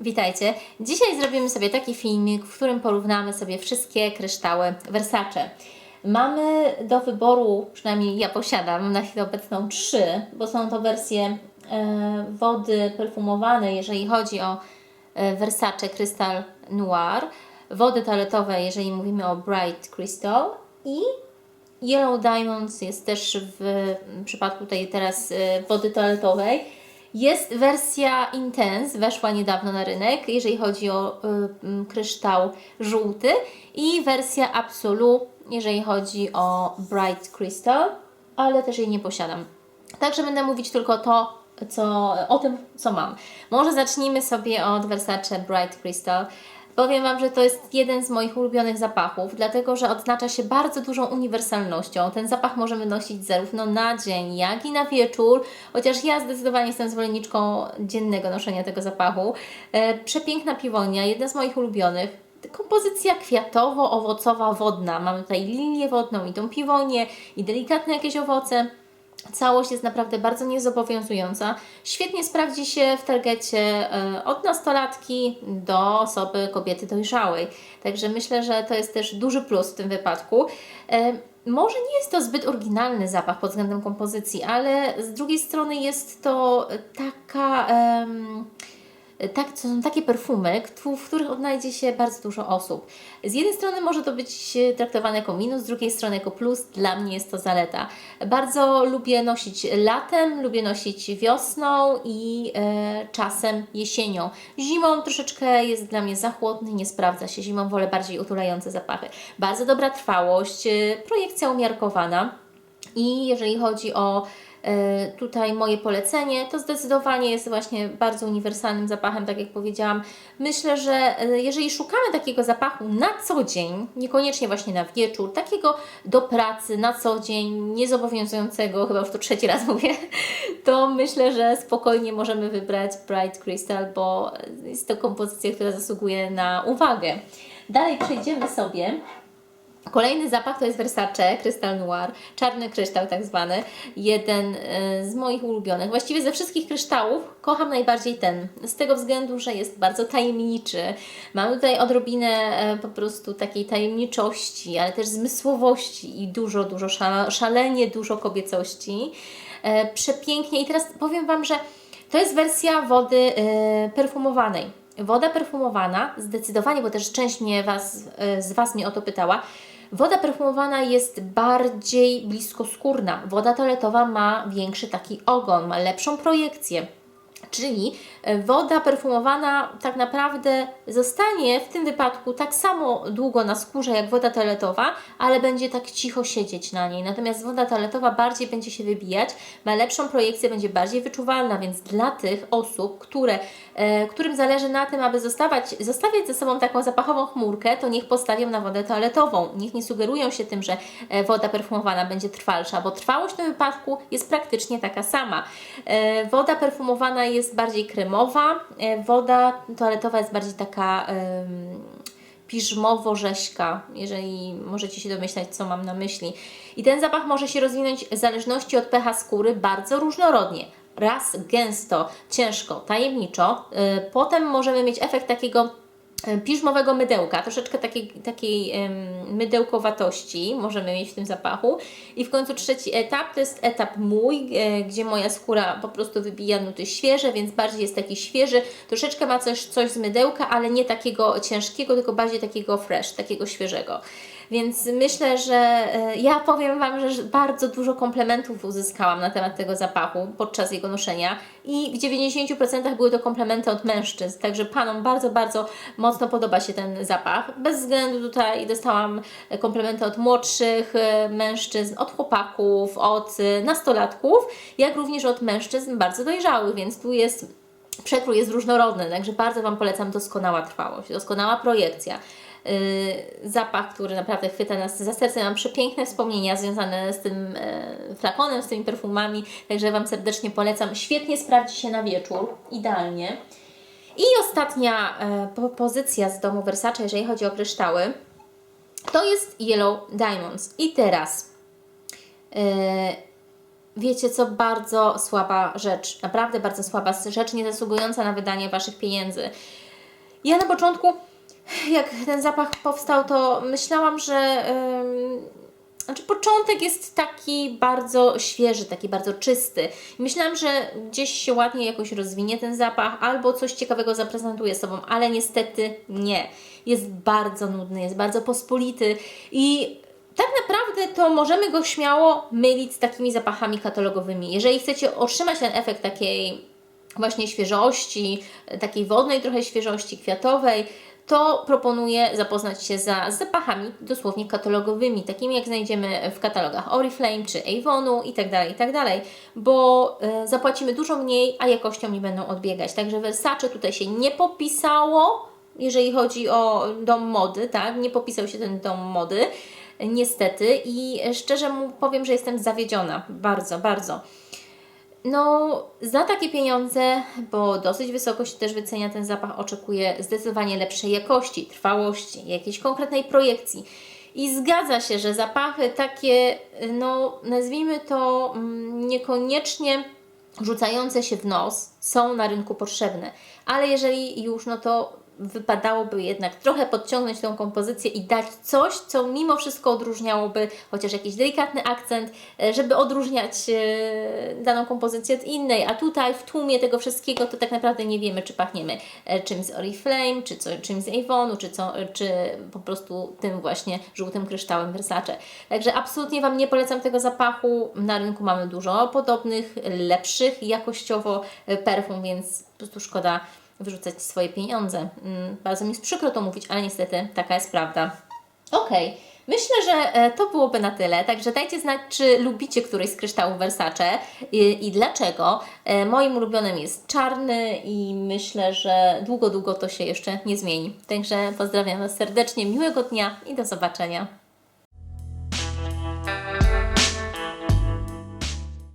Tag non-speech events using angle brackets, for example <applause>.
Witajcie. Dzisiaj zrobimy sobie taki filmik, w którym porównamy sobie wszystkie kryształy Versace. Mamy do wyboru, przynajmniej ja posiadam na chwilę obecną trzy, bo są to wersje e, wody perfumowane, jeżeli chodzi o e, Versace Crystal Noir, wody toaletowe, jeżeli mówimy o Bright Crystal i Yellow Diamonds jest też w przypadku tej teraz e, wody toaletowej. Jest wersja Intense, weszła niedawno na rynek, jeżeli chodzi o y, kryształ żółty i wersja Absolu, jeżeli chodzi o Bright Crystal, ale też jej nie posiadam. Także będę mówić tylko to, co, o tym, co mam. Może zacznijmy sobie od Versace Bright Crystal. Powiem Wam, że to jest jeden z moich ulubionych zapachów, dlatego że odznacza się bardzo dużą uniwersalnością. Ten zapach możemy nosić zarówno na dzień, jak i na wieczór, chociaż ja zdecydowanie jestem zwolenniczką dziennego noszenia tego zapachu. E, przepiękna piwonia, jedna z moich ulubionych. Kompozycja kwiatowo-owocowa, wodna. Mamy tutaj lilię wodną i tą piwonię i delikatne jakieś owoce. Całość jest naprawdę bardzo niezobowiązująca. Świetnie sprawdzi się w targecie e, od nastolatki do osoby, kobiety dojrzałej. Także myślę, że to jest też duży plus w tym wypadku. E, Może nie jest to zbyt oryginalny zapach pod względem kompozycji, ale z drugiej strony jest to taka. em, tak, to są takie perfumy, w których odnajdzie się bardzo dużo osób. Z jednej strony może to być traktowane jako minus, z drugiej strony jako plus. Dla mnie jest to zaleta. Bardzo lubię nosić latem, lubię nosić wiosną i e, czasem jesienią. Zimą troszeczkę jest dla mnie za chłodny, nie sprawdza się. Zimą wolę bardziej utulające zapachy. Bardzo dobra trwałość, e, projekcja umiarkowana. I jeżeli chodzi o tutaj moje polecenie, to zdecydowanie jest właśnie bardzo uniwersalnym zapachem, tak jak powiedziałam. Myślę, że e, jeżeli szukamy takiego zapachu na co dzień, niekoniecznie właśnie na wieczór, takiego do pracy na co dzień, niezobowiązującego, chyba już to trzeci raz mówię, <laughs> to myślę, że spokojnie możemy wybrać Bright Crystal, bo jest to kompozycja, która zasługuje na uwagę. Dalej przejdziemy sobie Kolejny zapach to jest Versace Crystal Noir, czarny kryształ tak zwany, jeden e, z moich ulubionych. Właściwie ze wszystkich kryształów kocham najbardziej ten, z tego względu, że jest bardzo tajemniczy. Mamy tutaj odrobinę e, po prostu takiej tajemniczości, ale też zmysłowości i dużo, dużo szale, szalenie dużo kobiecości. E, Przepięknie i teraz powiem Wam, że to jest wersja wody perfumowanej. Woda perfumowana, zdecydowanie, bo też część mnie was, z Was mnie o to pytała, woda perfumowana jest bardziej bliskoskórna. Woda toaletowa ma większy taki ogon, ma lepszą projekcję. Czyli e, woda perfumowana tak naprawdę zostanie w tym wypadku tak samo długo na skórze jak woda toaletowa, ale będzie tak cicho siedzieć na niej. Natomiast woda toaletowa bardziej będzie się wybijać, ma lepszą projekcję, będzie bardziej wyczuwalna, więc dla tych osób, które, e, którym zależy na tym, aby zostawać, zostawiać ze sobą taką zapachową chmurkę, to niech postawią na wodę toaletową. Niech nie sugerują się tym, że e, woda perfumowana będzie trwalsza, bo trwałość w tym wypadku jest praktycznie taka sama. Woda perfumowana jest bardziej kremowa, e, woda toaletowa jest bardziej taka piżmowo-rzeźka, jeżeli możecie się domyślać, co mam na myśli. I ten zapach może się rozwinąć w zależności od pH skóry bardzo różnorodnie. Raz gęsto, ciężko, tajemniczo, y, potem możemy mieć efekt takiego e, piżmowego mydełka, troszeczkę takiej, takiej mydełkowatości możemy mieć w tym zapachu. I w końcu trzeci etap to jest etap mój, e, gdzie moja skóra po prostu wybija nuty świeże, więc bardziej jest taki świeży. Troszeczkę ma coś, coś z mydełka, ale nie takiego ciężkiego, tylko bardziej takiego fresh, takiego świeżego. Więc myślę, że e, ja powiem Wam, że bardzo dużo komplementów uzyskałam na temat tego zapachu podczas jego noszenia i w 90% były to komplementy od mężczyzn, także Panom bardzo, bardzo mocno podoba się ten zapach. Bez względu tutaj dostałam komplementy od młodszych e, mężczyzn, od chłopaków, od e, nastolatków, jak również od mężczyzn bardzo dojrzałych, więc tu jest Przekrój jest różnorodny, także bardzo Wam polecam doskonała trwałość, doskonała projekcja. Yy, zapach, który naprawdę chwyta nas za serce. Mam przepiękne wspomnienia związane z tym yy, flakonem, z tymi perfumami, także Wam serdecznie polecam. Świetnie sprawdzi się na wieczór, idealnie. I ostatnia e, po- pozycja z domu Versace, jeżeli chodzi o kryształy, to jest Yellow Diamonds. I teraz wiecie co, bardzo słaba rzecz, naprawdę bardzo słaba rzecz, nie zasługująca na wydanie Waszych pieniędzy. Ja na początku, jak ten zapach powstał, to myślałam, że. znaczy, początek jest taki bardzo świeży, taki bardzo czysty. Myślałam, że gdzieś się ładnie jakoś rozwinie ten zapach, albo coś ciekawego zaprezentuje sobą, ale niestety nie. Jest bardzo nudny, jest bardzo pospolity i tak naprawdę to możemy go śmiało mylić z takimi zapachami katalogowymi. Jeżeli chcecie otrzymać ten efekt takiej właśnie świeżości, takiej wodnej trochę świeżości, kwiatowej, to proponuję zapoznać się za z zapachami dosłownie katalogowymi, takimi jak znajdziemy w katalogach Oriflame czy Avonu itd., itd., bo e, zapłacimy dużo mniej, a jakością nie będą odbiegać. Także Versace tutaj się nie popisało, jeżeli chodzi o dom mody, tak? Nie popisał się ten dom mody, niestety i szczerze mu powiem, że jestem zawiedziona, bardzo, bardzo. No, za takie pieniądze, bo dosyć wysoko się też wycenia ten zapach, oczekuję zdecydowanie lepszej jakości, trwałości, jakiejś konkretnej projekcji. I zgadza się, że zapachy takie, no nazwijmy to mm, niekoniecznie rzucające się w nos, są na rynku potrzebne. Ale jeżeli już, no to wypadałoby jednak trochę podciągnąć tą kompozycję i dać coś, co mimo wszystko odróżniałoby chociaż jakiś delikatny akcent, e, żeby odróżniać e, daną kompozycję od innej. A tutaj w tłumie tego wszystkiego to tak naprawdę nie wiemy, czy pachniemy e, czymś z Oriflame, czy co, czymś z Avonu, czy, co, czy po prostu tym właśnie żółtym kryształem Versace. Także absolutnie Wam nie polecam tego zapachu. Na rynku mamy dużo podobnych, lepszych jakościowo perfum, więc po prostu szkoda wyrzucać swoje pieniądze. Mm, Bardzo mi jest przykro to mówić, ale niestety taka jest prawda. Okej. Myślę, że e, to byłoby na tyle, także dajcie znać, czy lubicie któryś z kryształów Versace i, i dlaczego. E, Moim ulubionym jest czarny i myślę, że długo, długo to się jeszcze nie zmieni. Także pozdrawiam Was serdecznie, miłego dnia i do zobaczenia.